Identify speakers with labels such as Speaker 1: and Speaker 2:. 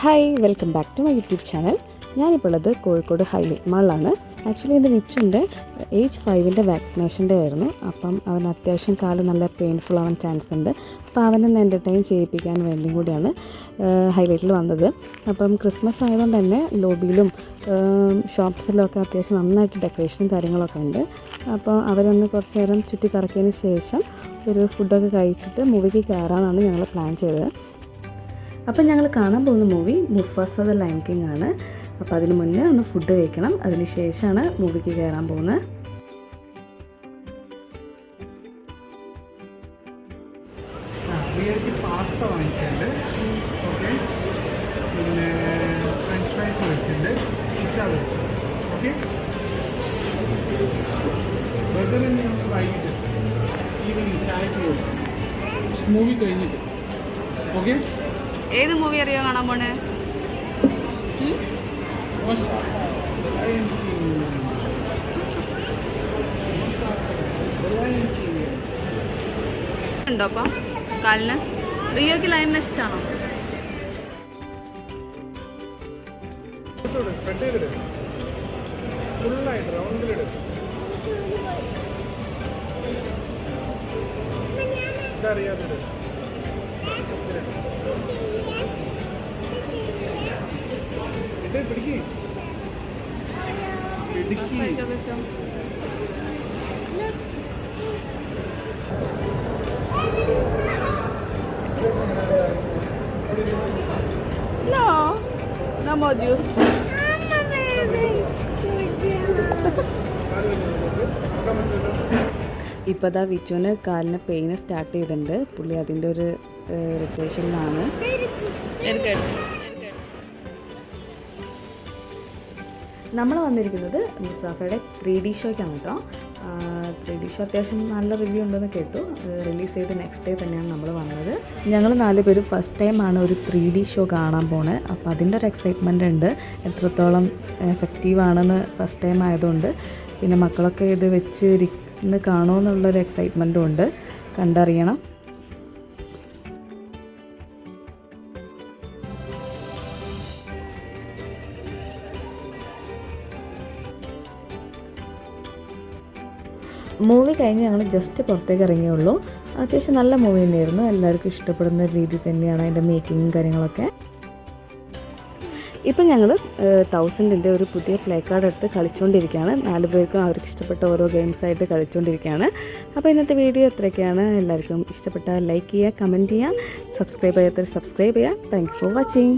Speaker 1: Hi welcome back to my YouTube channel ഞാനിപ്പോൾ ഉള്ളത് Kozhikode highlight മാളിലാണ്. Actually എന്റെ വിച്ചുണ്ട് ഏജ് ഫൈവിന്റെ വാക്സിനേഷന്റെ ആയിരുന്നു. അപ്പം അവൻ അത്യാവശ്യം കാലം നല്ല പെയിൻഫുൾ ആവാൻ ചാൻസ് ഉണ്ട്. അപ്പോൾ അവനൊന്ന് എന്റർടൈൻ ചെയ്യിപ്പിക്കാൻ വേണ്ടിയും കൂടിയാണ് ഹൈലൈറ്റിൽ വന്നത്. അപ്പം ക്രിസ്മസ് ആയതുകൊണ്ട് തന്നെ ലോബിയിലും ഷോപ്സിലൊക്കെ അത്യാവശ്യം നന്നായിട്ട് ഡെക്കറേഷനും കാര്യങ്ങളൊക്കെ ഉണ്ട്. അപ്പോൾ അവരൊന്ന് കുറച്ച് നേരം ചുറ്റി കറക്കിയതിന് ശേഷം ഒരു ഫുഡൊക്കെ കഴിച്ചിട്ട് മൂവിക്ക് കയറാമെന്നാണ് ഞങ്ങൾ പ്ലാൻ ചെയ്തത്. അപ്പം ഞങ്ങൾ കാണാൻ പോകുന്ന movie Mufasa the lion king ആണ്. അപ്പോൾ അതിന് മുന്നേ ഒന്ന് ഫുഡ് കഴിക്കണം. അതിന് ശേഷമാണ് മൂവിക്ക് കയറാൻ പോകുന്നത്.
Speaker 2: പാസ്ത പിന്നെ ഫ്രഞ്ച് ഈവനിങ് ചായക്ക് മൂവി കഴിഞ്ഞിട്ട്. ഓക്കെ
Speaker 3: ഏത് മൂവി അറിയോ കാണാൻ പോണേ? ഉണ്ടോ അപ്പം? കാലിന്? റിയോക്ക് ലൈനിന് ഇഷ്ടമാണോ
Speaker 2: ഫുള്ളായിട്ട് റൗണ്ടിലിട് ഇതറിയാത്തത്
Speaker 3: No, no more juice.
Speaker 1: ഇപ്പോൾ വിച്ചുവിന് കാലിന് പെയിന് സ്റ്റാർട്ട് ചെയ്തിട്ടുണ്ട്. പുള്ളി അതിന്റെ ഒരു റിക്രേഷനിലാണ് നമ്മൾ വന്നിരിക്കുന്നത് മുസാഫയുടെ ത്രീ ഡി ഷോയ്ക്കാണ് കേട്ടോ. ത്രീ ഡി ഷോ അത്യാവശ്യം നല്ല റിവ്യൂ ഉണ്ടെന്ന് കേട്ടു. റിലീസ് ചെയ്ത് നെക്സ്റ്റ് ഡേ തന്നെയാണ് നമ്മൾ വന്നത്. ഞങ്ങൾ നാല് പേരും ഫസ്റ്റ് ടൈമാണ് ഒരു ത്രീ ഡി ഷോ കാണാൻ പോണത് അപ്പോൾ അതിന്റെ ഒരു എക്സൈറ്റ്മെന്റ് ഉണ്ട്. എത്രത്തോളം എഫക്റ്റീവ് ആണെന്ന് ഫസ്റ്റ് ടൈം ആയതുകൊണ്ട്. പിന്നെ മക്കളൊക്കെ ഇത് വെച്ച് ഇരിക്കുന്ന കാണുമോ എന്നുള്ളൊരു എക്സൈറ്റ്മെന്റും ഉണ്ട്. കണ്ടറിയണം. മൂവി കഴിഞ്ഞ് ഞങ്ങൾ ജസ്റ്റ് പുറത്തേക്ക് ഇറങ്ങിയുള്ളൂ. അത്യാവശ്യം നല്ല മൂവി തന്നെയായിരുന്നു. എല്ലാവർക്കും ഇഷ്ടപ്പെടുന്ന രീതി തന്നെയാണ് അതിന്റെ മേക്കിങ്ങും കാര്യങ്ങളൊക്കെ. ഇപ്പം ഞങ്ങൾ തൗസൻഡിന്റെ ഒരു പുതിയ പ്ലേ കാർഡ് എടുത്ത് കളിച്ചുകൊണ്ടിരിക്കുകയാണ് നാല് പേർക്കും അവർക്ക് ഇഷ്ടപ്പെട്ട ഓരോ ഗെയിംസ് ആയിട്ട് കളിച്ചുകൊണ്ടിരിക്കുകയാണ് അപ്പോൾ ഇന്നത്തെ വീഡിയോ എത്രയൊക്കെയാണ് എല്ലാവർക്കും ഇഷ്ടപ്പെട്ട ലൈക്ക് ചെയ്യുക കമന്റ് ചെയ്യുക സബ്സ്ക്രൈബ് ചെയ്യാത്തവർ സബ്സ്ക്രൈബ് ചെയ്യുക. Thank for watching